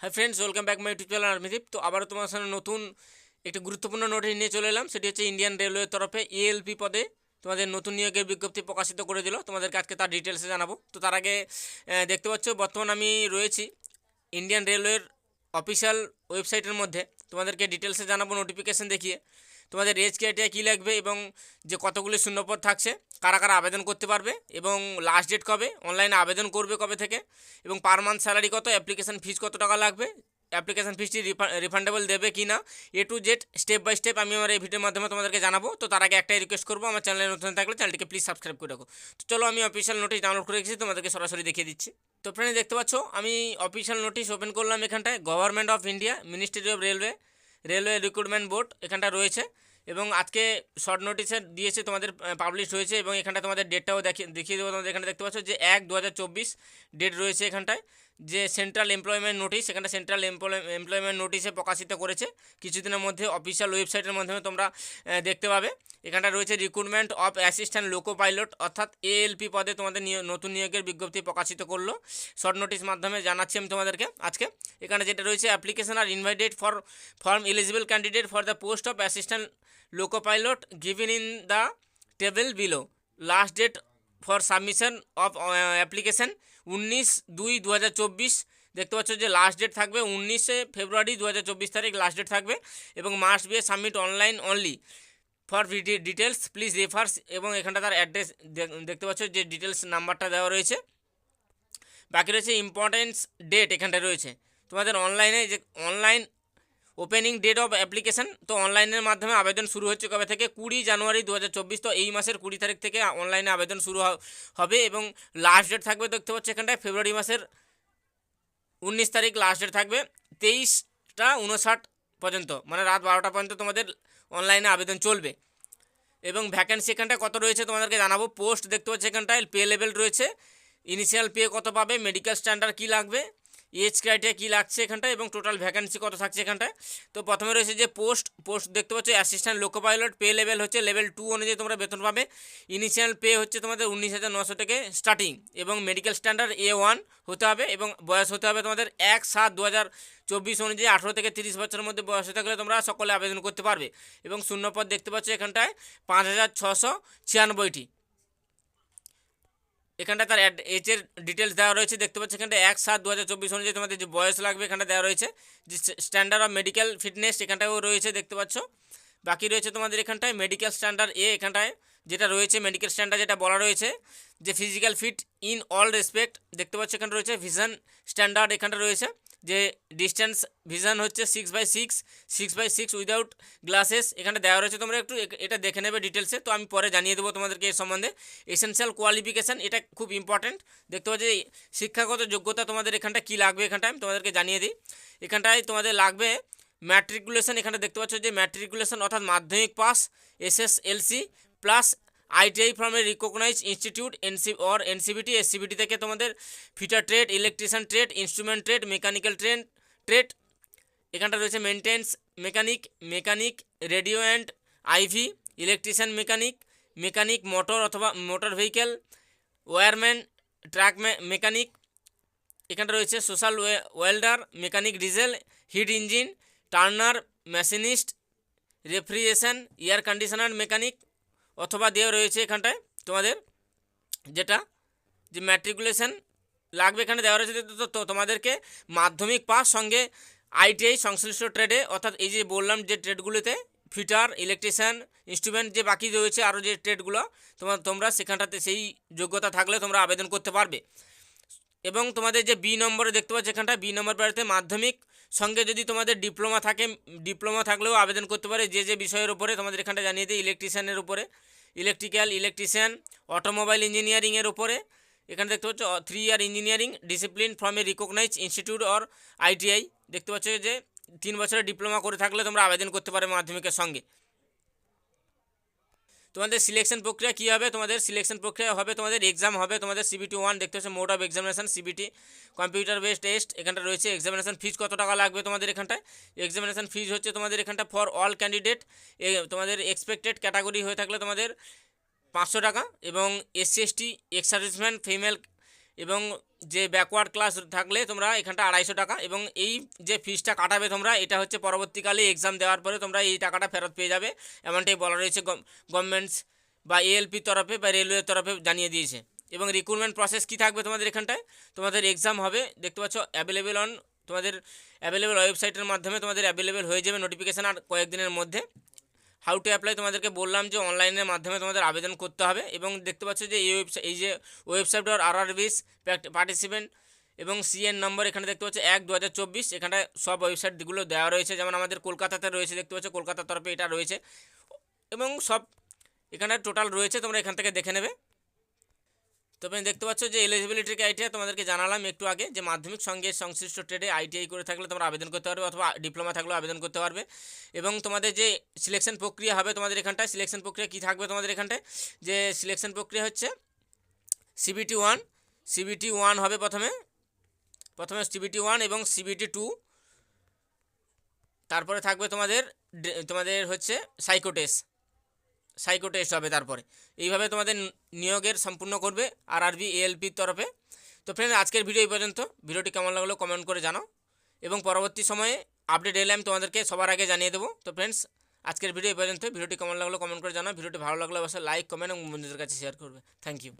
Hi friends welcome back my YouTube channel আর্মিদীপ তো আবারও তোমার সামনে নতুন একটি গুরুত্বপূর্ণ নোটিশ নিয়ে চলে এলাম। সেটি হচ্ছে ইন্ডিয়ান রেলওয়ের তরফে এএলপি পদে তোমাদের নতুন নিয়োগের বিজ্ঞপ্তি প্রকাশিত করে দিল তোমাদেরকে আজকে তার ডিটেলসে জানাব। তো তার আগে দেখতে পাচ্ছ, বর্তমান আমি রয়েছি ইন্ডিয়ান রেলওয়ের অফিসিয়াল ওয়েবসাইটের মধ্যে। তোমাদেরকে ডিটেলসে জানাব নোটিফিকেশান দেখিয়ে। তোমাদের এজ ক্রাইটেরিয়া কী লাগবে এবং যে কতগুলি শূন্যপদ থাকছে, কারা কারা আবেদন করতে পারবে এবং লাস্ট ডেট কবে অনলাইনে আবেদন করবে কবে থেকে, এবং পার মান্থ স্যালারি কত অ্যাপ্লিকেশান ফিজ কত টাকা লাগবে অ্যাপ্লিকেশন ফিসটি রিফান্ডেবল দেবে কি না A to Z step by step আমি আমার এই ভিডিওর মাধ্যমে তোমাদেরকে জানাব। তো তার আগে একটাই রিকোয়েস্ট করব, আমার চ্যানেলে নতুন থাকলে চ্যানেলটিকে প্লিজ সাবস্ক্রাইব করে রাখো। তো চলো আমি অফিসিয়াল নোটিশ ডাউনলোড করে রেখেছি, তোমাদেরকে সরাসরি দেখিয়ে দিচ্ছি। তো ফ্রেন্ড দেখতে পাচ্ছ, আমি অফিসিয়াল নোটিশ ওপেন করলাম এখানটায় government of India ministry of railway railway recruitment board এখানটা রয়েছে। এবং আজকে শর্ট নোটিসে দিয়েছে তোমাদের পাবলিশ হয়েছে এবং এখানটা তোমাদের ডেটটাও দেখিয়ে দেখিয়ে দেবো। তোমাদের এখানে দেখতে পাচ্ছ যে এক দু ডেট রয়েছে এখানটায়। যে সেন্ট্রাল এমপ্লয়মেন্ট নোটিশ সেখানে সেন্ট্রাল এমপ্লয়মেন্ট নোটিশে প্রকাশিত করেছে। কিছুদিনের মধ্যে অফিসিয়াল ওয়েবসাইটের মাধ্যমে তোমরা দেখতে পাবে। এখানটা রয়েছে recruitment of assistant loco pilot অর্থাৎ এএলপি পদে তোমাদের নতুন নিয়োগের বিজ্ঞপ্তি প্রকাশিত করল। শর্ট নোটিশ মাধ্যমে জানাচ্ছি আমি তোমাদেরকে আজকে। এখানে যেটা রয়েছে application are invited for form eligible candidate for the post of assistant loco pilot given in the table below last date for submission of application উনিশ দুই দু দেখতে পাচ্ছ যে লাস্ট ডেট থাকবে উনিশে ফেব্রুয়ারি দু হাজার চব্বিশ তারিখ লাস্ট ডেট থাকবে এবং must be submit online only for details please refers এবং এখানটা তার অ্যাড্রেস দেখতে পাচ্ছ যে ডিটেলস নাম্বারটা দেওয়া রয়েছে। বাকি রয়েছে ইম্পর্টেন্স ডেট এখানটা রয়েছে। তোমাদের অনলাইনে যে online opening date of application তো অনলাইনের মাধ্যমে আবেদন শুরু হচ্ছে কবে থেকে? কুড়ি জানুয়ারি দু হাজার চব্বিশ, তো এই মাসের কুড়ি তারিখ থেকে অনলাইনে আবেদন শুরু হবে এবং লাস্ট ডেট থাকবে, দেখতে পাচ্ছ এখানটায়, ফেব্রুয়ারি মাসের উনিশ তারিখ লাস্ট ডেট থাকবে, তেইশটা উনষাট পর্যন্ত মানে রাত বারোটা পর্যন্ত তোমাদের অনলাইনে আবেদন চলবে। এবং ভ্যাকেন্সি এখানটায় কত রয়েছে তোমাদেরকে জানাব? পোস্ট দেখতে পাচ্ছি এখানটায় পে লেভেল রয়েছে ইনিশিয়াল পে কত পাবে মেডিকেল স্ট্যান্ডার্ড কী লাগবে এজ ক্রাইটেরিয়া কী লাগছে এখানটায় এবং টোটাল ভ্যাকেন্সি কত থাকছে এখানটায়? তো প্রথমে রয়েছে যে পোস্ট পোস্ট দেখতে পাচ্ছ assistant loco pilot pay level হচ্ছে লেভেল টু অনুযায়ী তোমরা বেতন পাবে। ইনিশিয়াল পে হচ্ছে তোমাদের উনিশ হাজার নশো থেকে স্টার্টিং এবং মেডিকেল স্ট্যান্ডার্ড এ ওয়ান হতে হবে এবং বয়স হতে হবে তোমাদের এক সাত দু হাজার চব্বিশ অনুযায়ী আঠেরো থেকে তিরিশ বছরের মধ্যে বয়স থাকলে তোমরা সকলে আবেদন করতে পারবে। এবং শূন্যপদ দেখতে পাচ্ছ এখানটায় পাঁচ হাজার ছশো ছিয়ানব্বইটি। এখানটা তার এজের ডিটেলস দেওয়া রয়েছে, দেখতে পাচ্ছি এখানটা এক সাত দু হাজার চব্বিশ অনুযায়ী তোমাদের যে বয়স লাগবে এখানটা দেওয়া রয়েছে। যে স্ট্যান্ডার্ড অফ মেডিকেল ফিটনেস এখানটাও রয়েছে, দেখতে পাচ্ছ। বাকি রয়েছে তোমাদের এখানটায় মেডিকেল স্ট্যান্ডার্ড এ এখানটায়, যেটা রয়েছে মেডিকেল স্ট্যান্ডার্ড যেটা বলা রয়েছে, যে physical fit in all respect দেখতে পাচ্ছ এখানে রয়েছে ভিশন স্ট্যান্ডার্ড এখানটা রয়েছে। যে ডিস্টেন্স ভিশন হচ্ছে six by six six by six without glasses এখানে দেওয়া রয়েছে, তোমরা একটু এটা দেখে নেবে ডিটেলসে তো আমি পরে জানিয়ে দেবো তোমাদেরকে এর সম্বন্ধে। এসেনশিয়াল কোয়ালিফিকেশান এটা খুব ইম্পর্ট্যান্ট দেখতে পাচ্ছি শিক্ষাগত যোগ্যতা তোমাদের এখানটা কী লাগবে এখানটায়, আমি তোমাদেরকে জানিয়ে দিই। এখানটায় তোমাদের লাগবে ম্যাট্রিকুলেশন এখানে দেখতে পাচ্ছ যে ম্যাট্রিকুলেশন অর্থাৎ মাধ্যমিক pass SSLC plus ITI from a recognise institute NC or NCVT SCVT থেকে তোমাদের fitter trade electrician trade instrument trade mechanical train trade এখানটা রয়েছে maintenance mechanic mechanic radio and IV electrician mechanic mechanic motor অথবা motor vehicle wireman truck mechanic এখানটা রয়েছে social welder mechanic diesel heat engine turner machinist refrigeration air conditioner mechanic অথবা দেওয়া রয়েছে এখানটায়, তোমাদের যেটা যে ম্যাট্রিকুলেশন লাগবে এখানে দেওয়া রয়েছে, তো- তোমাদেরকে মাধ্যমিক পাস সঙ্গে আইটিআই সংশ্লিষ্ট ট্রেডে অর্থাৎ এই যে বললাম যে ট্রেডগুলোতে ফিটার ইলেকট্রিশিয়ান ইনস্ট্রুমেন্ট যে বাকি রয়েছে আরও যে ট্রেডগুলো তোমার তোমরা সেখানটাতে সেই যোগ্যতা থাকলে তোমরা আবেদন করতে পারবে। এবং তোমাদের যে বি নম্বরে দেখতে পাচ্ছ এখানটা বি নম্বর প্রার্থীতে মাধ্যমিক সঙ্গে যদি তোমাদের ডিপ্লোমা থাকে ডিপ্লোমা থাকলেও আবেদন করতে পারে, যে যে বিষয়ের উপরে তোমাদের এখানটা জানিয়ে দিই ইলেকট্রিশিয়ানের উপরে। ইলেকট্রিক্যাল ইলেকট্রিশিয়ান অটোমোবাইল ইঞ্জিনিয়ারিংয়ের উপরে। এখানে দেখতে পাচ্ছ three year engineering discipline from a recognise institute or ITI দেখতে পাচ্ছ যে, তিন বছরের ডিপ্লোমা করে থাকলে তোমরা আবেদন করতে পারো মাধ্যমিকের সঙ্গে। তোমাদের সিলেকশন প্রক্রিয়া কী হবে? তোমাদের সিলেকশন প্রক্রিয়া হবে, তোমাদের এক্সাম হবে, তোমাদের সিবিটি ওয়ান দেখতে হচ্ছে mode of examination CBT computer base test এখানটা রয়েছে। এক্সামিনেশন ফিজ কত টাকা লাগবে তোমাদের এখানটায়? এক্সামিনেশন ফিজ হচ্ছে তোমাদের এখানটা ফর অল ক্যান্ডিডেট তোমাদের এক্সপেক্টেড ক্যাটাগরি হয়ে থাকলে তোমাদের পাঁচশো টাকা এবং এসসি এসটি এক্স ফিমেল এবং যে ব্যাকওয়ার্ড ক্লাস থাকলে তোমরা এখানটা আড়াইশো টাকা এবং এই যে ফিসটা কাটাবে তোমরা, এটা হচ্ছে পরবর্তীকালে এক্সাম দেওয়ার পরে তোমরা এই টাকাটা ফেরত পেয়ে যাবে। এমনটাই বলা রয়েছে গভর্নমেন্টস বা এএলপির তরফে বা রেলওয়ের তরফে জানিয়ে দিয়েছে। এবং রিক্রুটমেন্ট প্রসেস কী থাকবে তোমাদের এখানটায়? তোমাদের এক্সাম হবে, দেখতে পাচ্ছ অ্যাভেলেবেল অন তোমাদের অ্যাভেলেবেল ওয়েবসাইটের মাধ্যমে তোমাদের অ্যাভেলেবেল হয়ে যাবে নোটিফিকেশান আর কয়েকদিনের মধ্যে। হাউ টু অ্যাপ্লাই তোমাদেরকে বললাম যে অনলাইনের মাধ্যমে তোমাদের আবেদন করতে হবে এবং দেখতে পাচ্ছ যে এই ওয়েবসাইট এই যে website R R B's participant এবং সিএন নম্বর এখানে দেখতে পাচ্ছ এক দু হাজার চব্বিশ। এখানে সব ওয়েবসাইটগুলো দেওয়া রয়েছে। যেমন আমাদের কলকাতাতে রয়েছে, দেখতে পাচ্ছ কলকাতার তরফে এটা রয়েছে। এবং সব এখানে টোটাল রয়েছে, তোমরা এখান থেকে দেখে নেবে। তবে দেখতে পাচ্ছ যে এলিজিবিলিটি ক্রাইটেরিয়া তোমাদেরকে জানালাম একটু আগে, যে মাধ্যমিক সঙ্গে সংশ্লিষ্ট ট্রেডে আইটিআই করে থাকলে তোমরা আবেদন করতে পারবে অথবা ডিপ্লোমা থাকলেও আবেদন করতে পারবে। এবং তোমাদের যে সিলেকশন প্রক্রিয়া হবে তোমাদের এখানটায় সিলেকশন প্রক্রিয়া কী থাকবে তোমাদের এখানটায়? যে সিলেকশন প্রক্রিয়া হচ্ছে সিবিটি ওয়ান সিবিটি ওয়ান হবে প্রথমে প্রথমে সিবিটি ওয়ান এবং সিবিটি টু তারপরে থাকবে তোমাদের তোমাদের হচ্ছে সাইকোটেস সাইকো টেস্ট হবে তারপরে। এইভাবে তোমাদের নিয়োগের সম্পূর্ণ করবে আর আরবি এএলপির তরফে। তো ফ্রেন্ড আজকের ভিডিও এই পর্যন্ত। ভিডিওটি কেমন লাগল কমেন্ট করে জানাও। এবং পরবর্তী সময়ে আপডেট এলে আমি তোমাদেরকে সবার আগে জানিয়ে দেবো। তো ফ্রেন্ডস আজকের ভিডিও এই পর্যন্ত। ভিডিওটি কেমন লাগল কমেন্ট করে জানাও। ভিডিওটি ভালো লাগলে অবশ্যই লাইক কমেন্ট এবং বন্ধুদের কাছে শেয়ার করবে। Thank you